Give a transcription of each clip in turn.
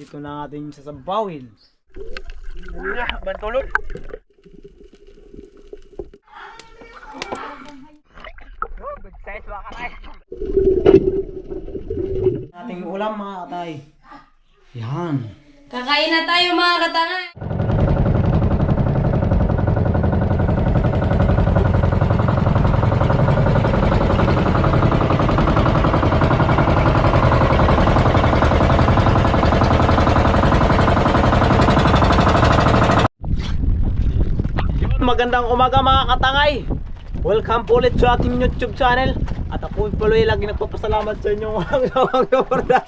Dito na natin sasabawin. Bantulon. Good size mga katay. Ating ulam mga katay. Yan. Kakain na tayo mga katanga. Magandang umaga mga katangay. Welcome po ulit sa ating YouTube channel. At ako tuloy lagi nagpapasalamat sa inyong walang sawang suporta.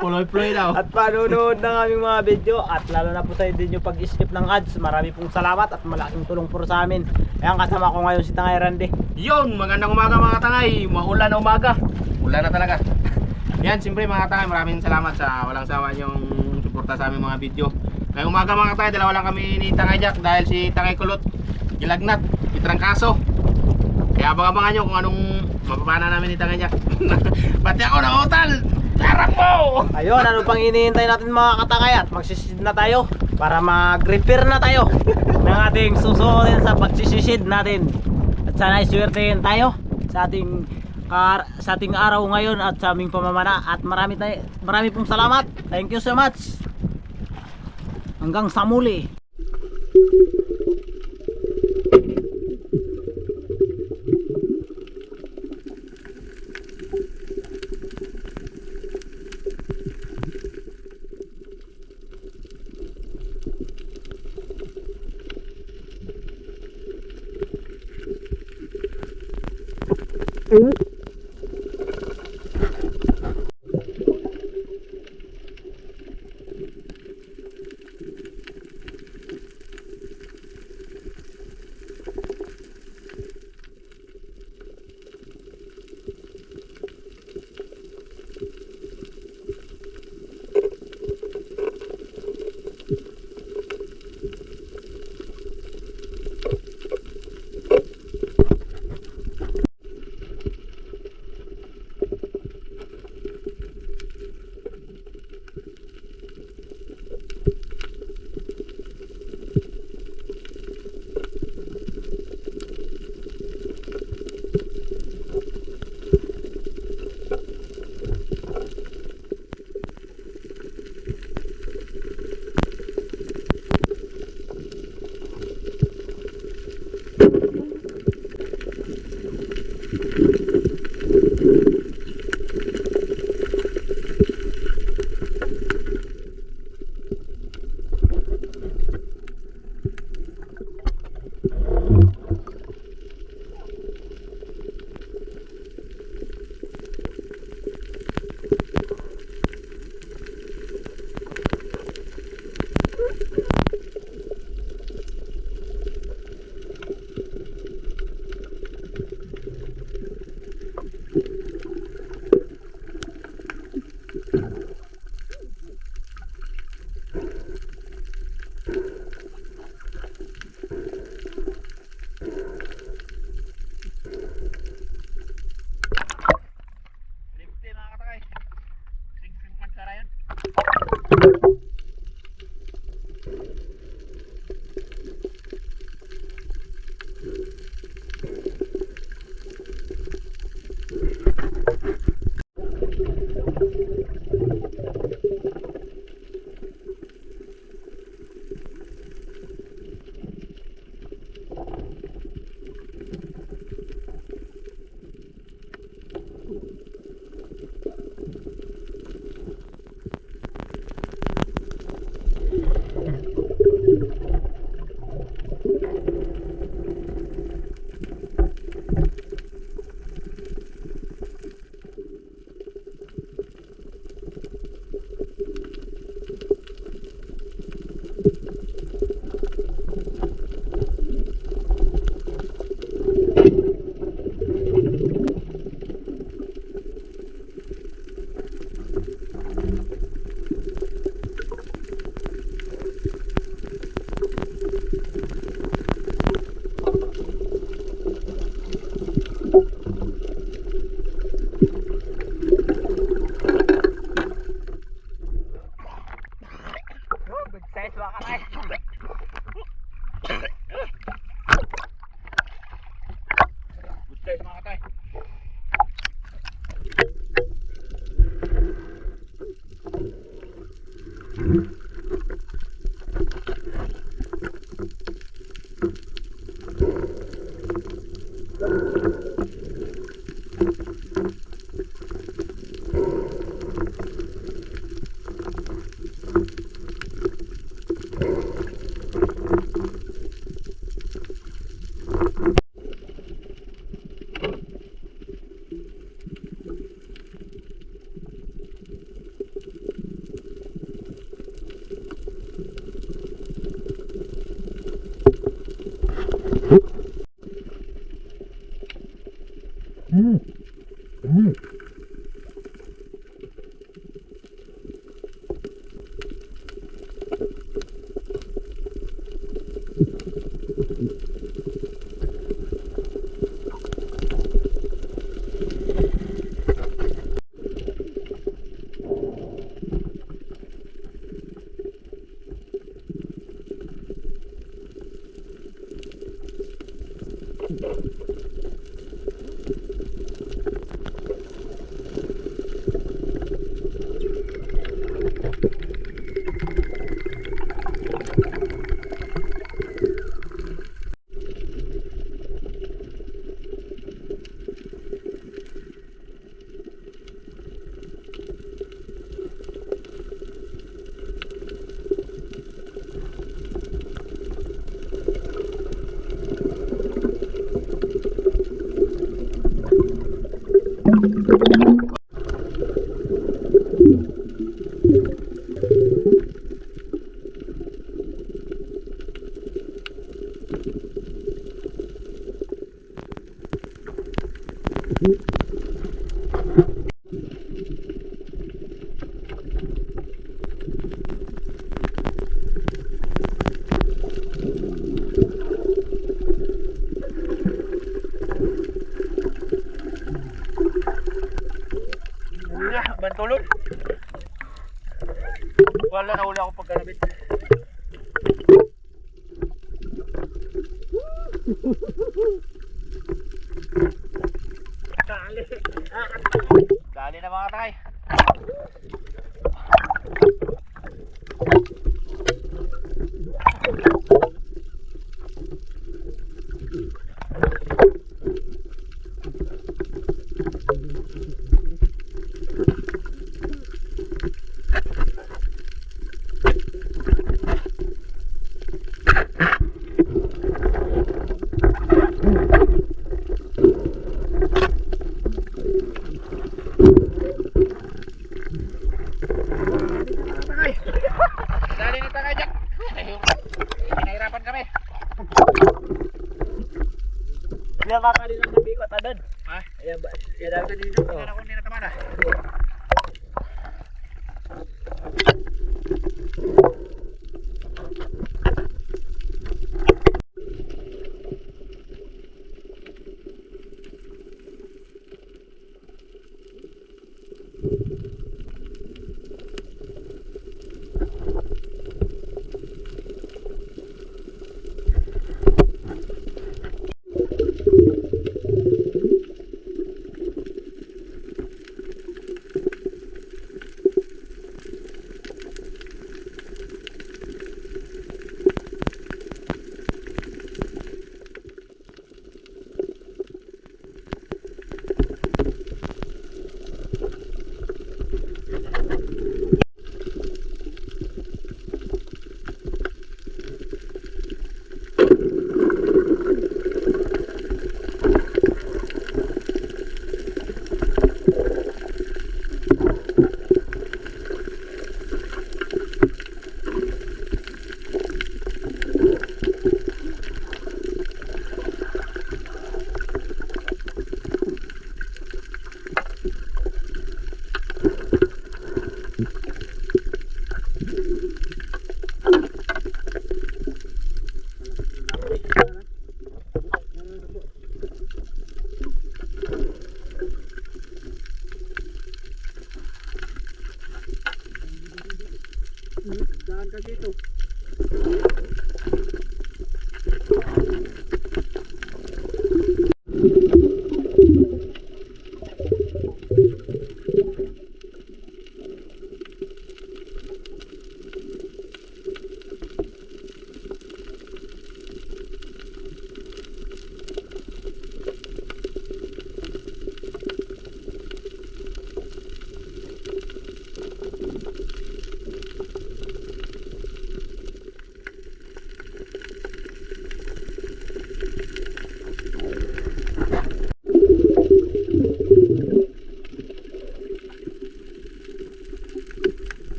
Puloy-puloy daw. At panunood ng aming mga video at lalo na po sa hindi nyo pag-skip ng ads. Marami pong salamat at malaking tulong po sa amin. Ayan kasama ko ngayon si Tangay Randy. Yun, magandang umaga mga tangay. Maulan na umaga. Ulan na talaga. Yan, siyempre mga tangay, maraming salamat sa walang sawa yung suporta sa aming mga video. Ngayong umaga mga tangay, dalawa lang kami ni Tangay Jack dahil si Tangay Kulot, gilagnat, itrangkaso. Kaya abang-abangan nyo kung anong mapapana namin ni Tangay Jack. Pati ako na hotel! Sarap mo! Ayun, ano pang hinihintay natin mga katangay at magsisid na tayo para mag-repair na tayo ng ating susunodin sa pagsisisid natin. At sana iswertehin tayo sa ating kar sa ating araw ngayon at sa aming pamamana at marami tayo marami pong salamat. Thank you so much. Hanggang sa muli.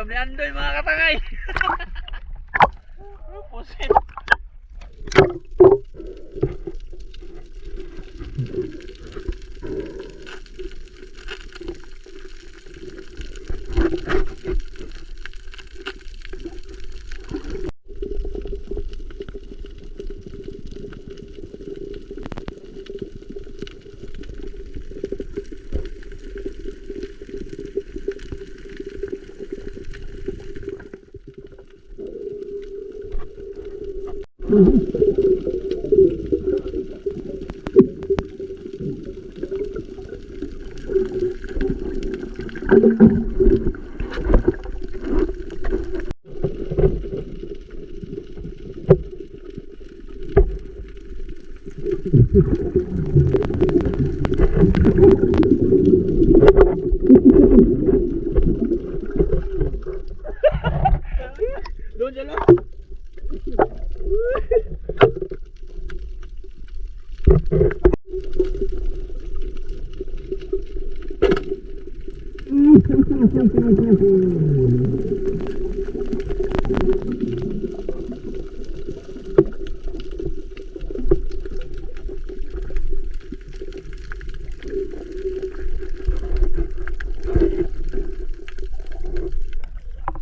Ulam ni Andoy mga katangay. Pusit. Doon siya lang.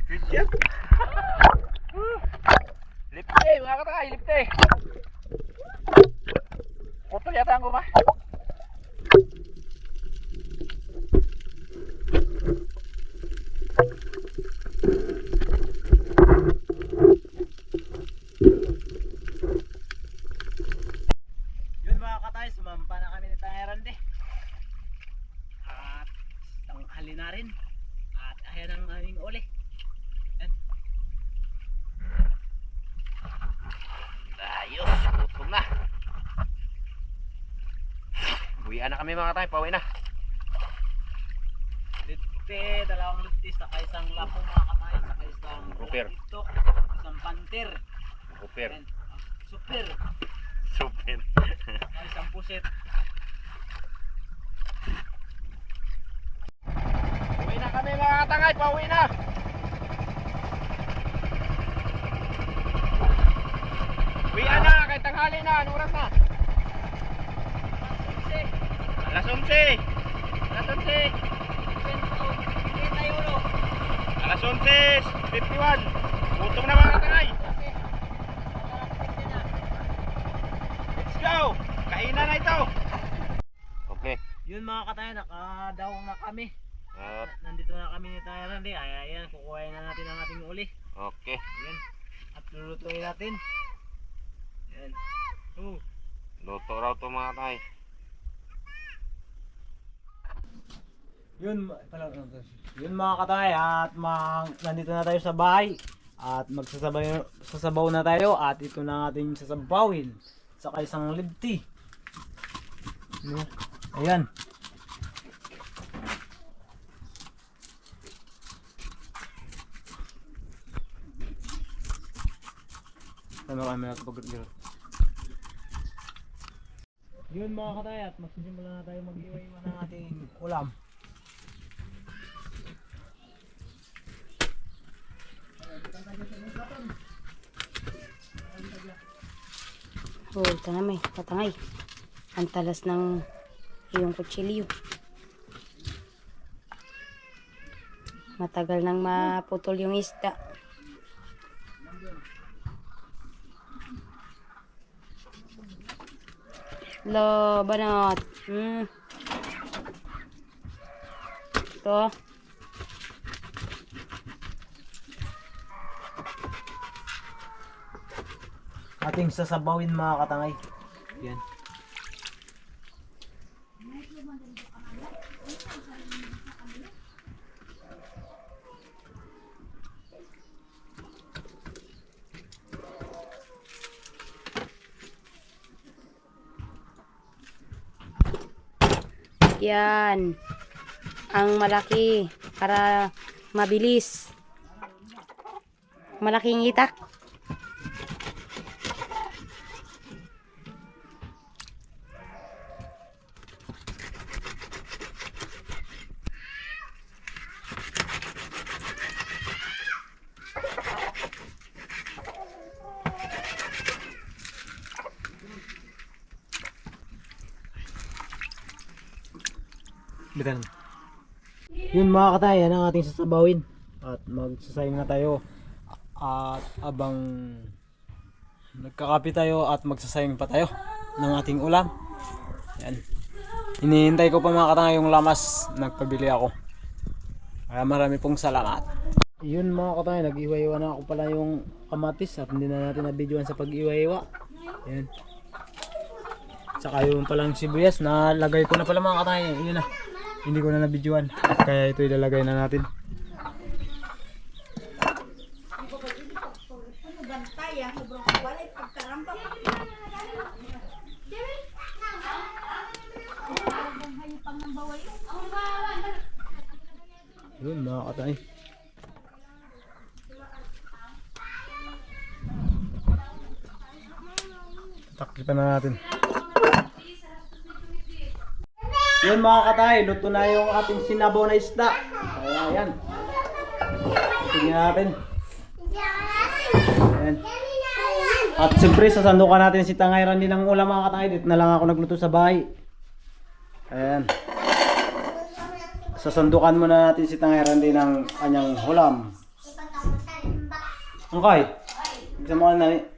Good job. Lipte, mga katay, lipte. Putol yata ang kurma. Yun mga katay, sumampa na kami ni Tangerande. At tanghali na rin. At ayan ang aming uli. Yan. Ayos, gutom na. Buwian na kami mga katay, pauwi na. Litte, dalawang litte, saka isang lapo mga katay, saka isang Ruper. ito, isang panter. Super. Yan. Ah, Super. Super. Saka isang pusit. Uwi na kami mga katangay, pauwi na. Uwian na, kahit tanghali na, anong oras na? Alas 11. Alas 11. Alas 11. 51. Gutom na mga katangay. Let's go. Kainan na ito. Okay. Yun mga katay, nakadaong na kami. At, Nandito na kami ni Tangerande. Ay, ayan, kukuhain na natin ang ating uli. okay. Ayan. At lulutuin natin. Ayan. Oh. Luto raw to mga katangay. Yun, pala, yun mga katay at mag, nandito na tayo sa bahay at magsasabaw sasabaw na tayo at ito na ating sasabawin sa isang libti. No? Ayan. Ano kami na pag Yun mga katay at magsisimula na tayo mag-iway ng ating ulam. Oh, ito na may katangay. Ang talas ng iyong kutsilyo. Matagal nang maputol yung isda. Lo, banat. Hmm. Ito. Ating sasabawin mga katangay. Yan. Yan. Ang malaki para mabilis. Malaking itak. Bitan. Yun mga katay, yan ang ating sasabawin. At magsasayang na tayo. At abang nagkakapi tayo at magsasayang pa tayo ng ating ulam. Yan. Hinihintay ko pa mga katay yung lamas. Nagpabili ako. Kaya marami pong salamat. Yun mga katay, nag-iwa-iwa na ako pala yung kamatis at hindi na natin na-videoan sa pag-iwa-iwa. Yan. Tsaka yung palang sibuyas, nalagay ko na pala mga katay. Yun na. Hindi ko na nabidyoan. Kaya ito ilalagay na natin. Yun mga katay. Taklipan na natin. Yun mga katay, luto na yung ating sinabaw na isda. Kaya yan. Tingnan natin. Ayan. At siyempre sasandukan natin si Tangay Randy ng ulam mga katay. Dito na lang ako nagluto sa bahay. Ayan. Sasandukan muna natin si Tangay Randy ng kanyang ulam. Okay. Mo na ni.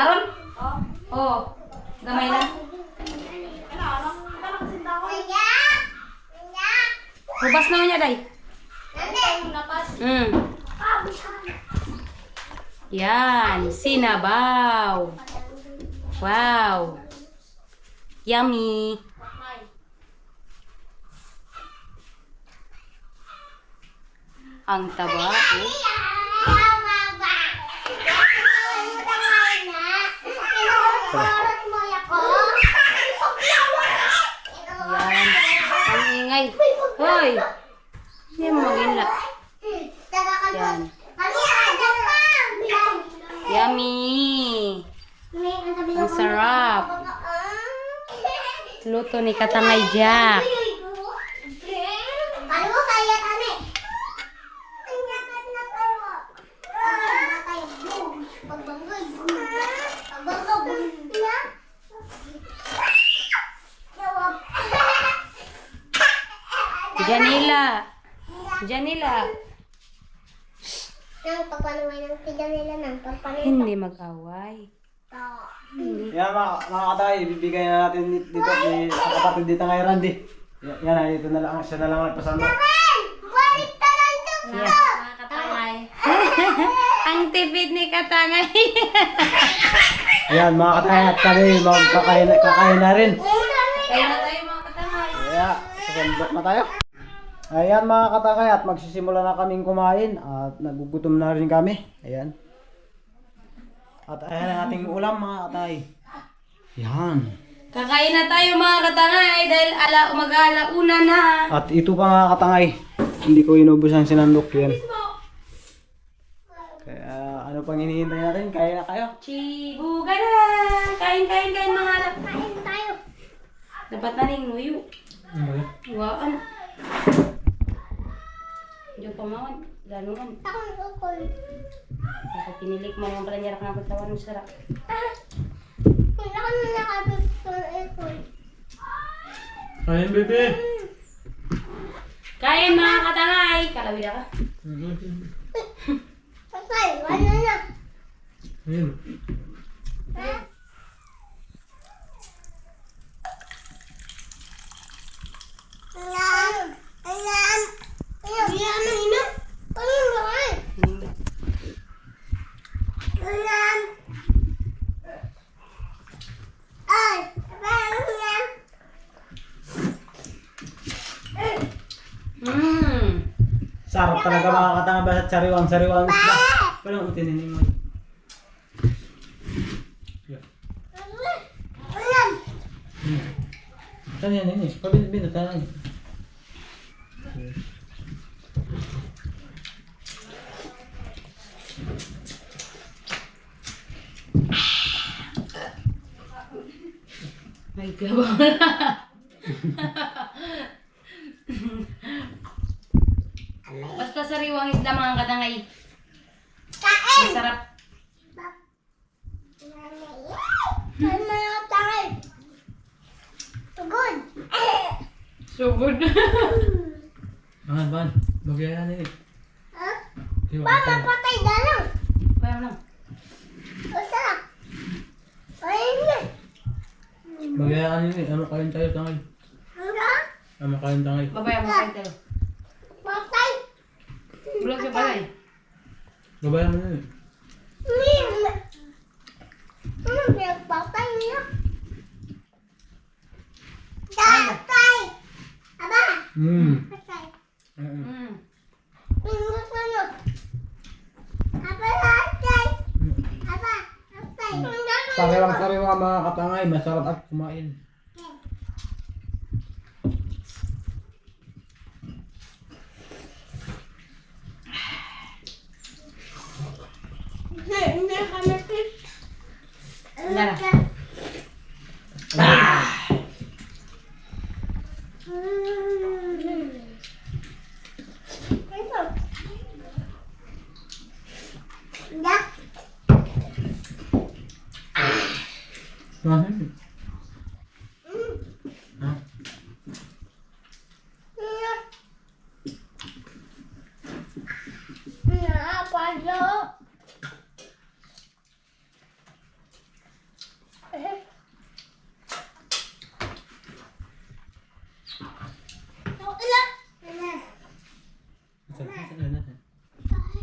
Karon? Oh. Gamay lang. Hubas na niya, day. Mm. Yan, sinabaw. Wow. Yummy. Ang taba. Oh. Yan. Ang ingay. Hoy! Hindi mo magila. Yan. Yummy! Ang sarap. Luto ni Katangay Jack. Ano mo kaya kami? Ang yakat na kayo. Pagbanggoy. Pagbanggoy. Na? Jawab. Janila. Janila. Nang papanaway ng tiga nila ng papanaway. Hindi mag-away. Yan mga, mga katay, ibibigay na natin dito, dito si, sa kapatid dito kay Randy. Yan, yan na, dito na lang, siya na lang nagpasando. Balik ka lang to. Yan. Katangay. Ang tipid ni Katangay. Yan mga katay, at kami magkakain kakain na rin. Kaya na tayo mga Katangay. Kaya, sasandok na tayo. Ayan mga katakay at magsisimula na kaming kumain at nagugutom na rin kami. Ayan. At ayan ang ating ulam mga katay. Yan. Kakain na tayo mga Katangay dahil ala umaga una na. At ito pa mga katangay. Hindi ko inubos ang sinandok yan. Kaya ano pang hinihintay natin? Kaya na kayo. Chibuga na! Kain, kain, kain mga anak. Kain tayo. Dapat na ning nuyo. Waan. Diyo pa mawan. Ganuan. Ako nagkukul. Kasi pinilik mo yung pala niya ng katawan mo sarap. Kung ako na nakabit sa ito. Ayun, bebe. Kain mga katangay! Kalawid ka. Patay, wala na. Ayun. Alam. Alam. Alam. Sarap talaga mga katangay basta sariwang sariwang isda. Walang utinin mo. Yan yun eh? Pabinat tayo. Basta sariwang isda mga katangay. Kain! Masarap. Kain mo yung tangay. Sugod. Sugod. Ban, ban. Bagay na nila. Ha? Ban, mapatay na lang. Ban lang. Masarap. Kain na. Na. Bagayan eh. Ano kain tayo tangay? Hanggang Ano kain tangay? Babaya mo kayo tayo. patay. Bulog siya balay. Gabayan mo eh. Mim. Ano pinagpatay niya? Tatay. Aba. Hmm. Patay. Mm. Mm. Pingus ano? Aba, tatay. Aba, tatay. Sariwang sariwa mga katangay. Masarap at kumain. Hindi, hindi kami pip. Lara. Ito. Dak. Mahal. Ha? Napalo. Ilan?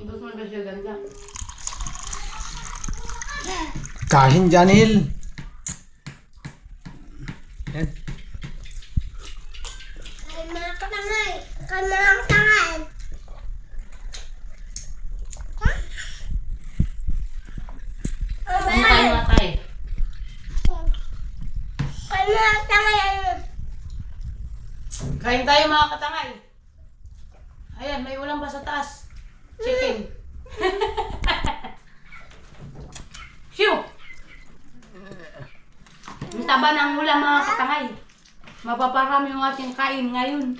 Gusto mo ba siya ganda? Kain Janil. Yan. Ay, mga katangay. Kay mga katangay. Ha? Ano kayo matay? Kay mga katangay. ano? Kain tayo mga katangay. Ayan, may ulam pa sa taas. Chicken. Shoo! Ang taba ng ulam mga katangay. Mapaparami yung ating kain ngayon.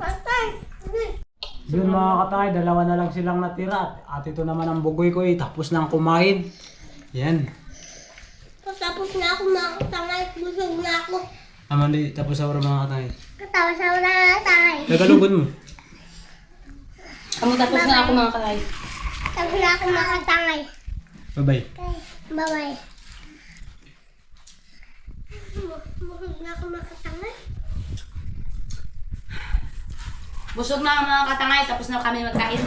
Patay. Yun mga katangay, dalawa na lang silang natira. At ito naman ang bugoy ko eh. Tapos nang kumain. Yan. Tapos na ako mga katangay. Busog na ako. Amandi, tapos sa mga katangay. Katawa sa mga katangay. Tagalogin mo. Kamu tapos na ako mga katangay. Tapos na ako mga katangay. Bye-bye. Bye-bye. Busog na ako mga katangay. Busog na ang mga katangay, tapos na kami magkain.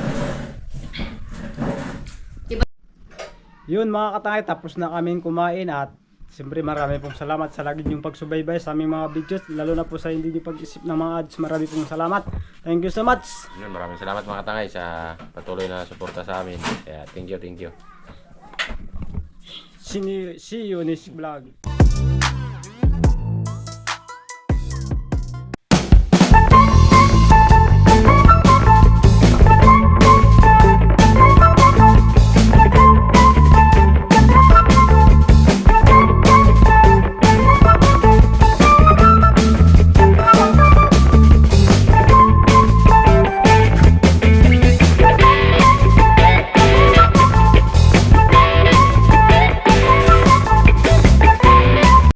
Yun mga katangay, tapos na kami kumain at siyempre marami pong salamat sa lagi niyong pagsubaybay sa aming mga videos, lalo na po sa hindi niyo pag-isip ng mga ads. Marami pong salamat. Thank you so much. Yun, maraming salamat mga katangay sa patuloy na suporta sa amin. Kaya thank you, thank you. Sini, see you next vlog.